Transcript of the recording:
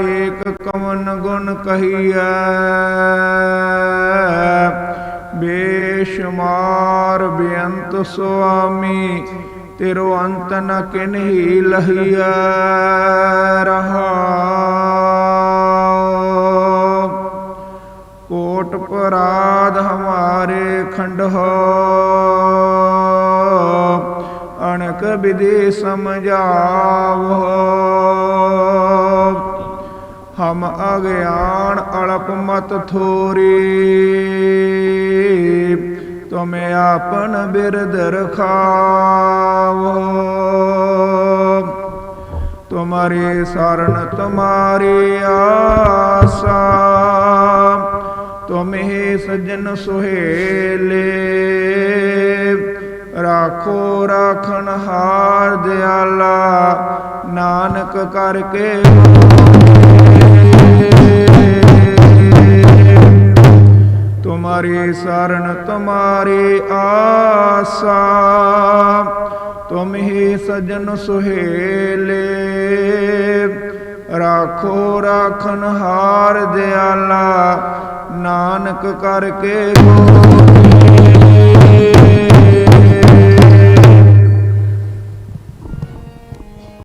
ਏਕ ਕਵਨ ਗੁਣ ਕਹੀਐ ਬੇਸ਼ਮਾਰ ਬੇਅੰਤ ਸੁਆਮੀ, ਤੇਰੋ ਅੰਤ ਨ ਕਿਨਹੀ ਲਹੀਐ, ਰਹਾ। ਕੋਟ ਪਰਾਧ ਹਮਾਰੇ ਖੰਡ ਅਣਕ ਵਿਦੇ ਸਮਝਾਵੋ ਹਮ ਅਗਿਆਨ ਅਲਪ ਮਤ ਥੋਰੀ। ਤੁਮੇ ਆਪਨ ਬਿਰਦ ਰਖਾਵੋ। ਤੁਮਾਰੀ ਸਰਣ ਤੁਮਾਰੀ ਆਸਾ। ਤੁਮੇ ਸਜਨ ਸੁਹੇਲੇ। ਰਾਖੋ ਰਾਖਣ ਹਾਰ ਦਿਆਲਾ। ਨਾਨਕ ਕਰਕੇ ਤੁਮਾਰੀ ਸਰਣ ਤੁਮਾਰੀ ਆਸਾ ਤੁਮ ਹੀ ਸਜਨ ਸੁਹੇਲੇ ਰਾਖੋ ਰਾਖਨ ਹਾਰ ਦਿਆਲਾ ਨਾਨਕ ਕਰਕੇ ਗੋਰੀ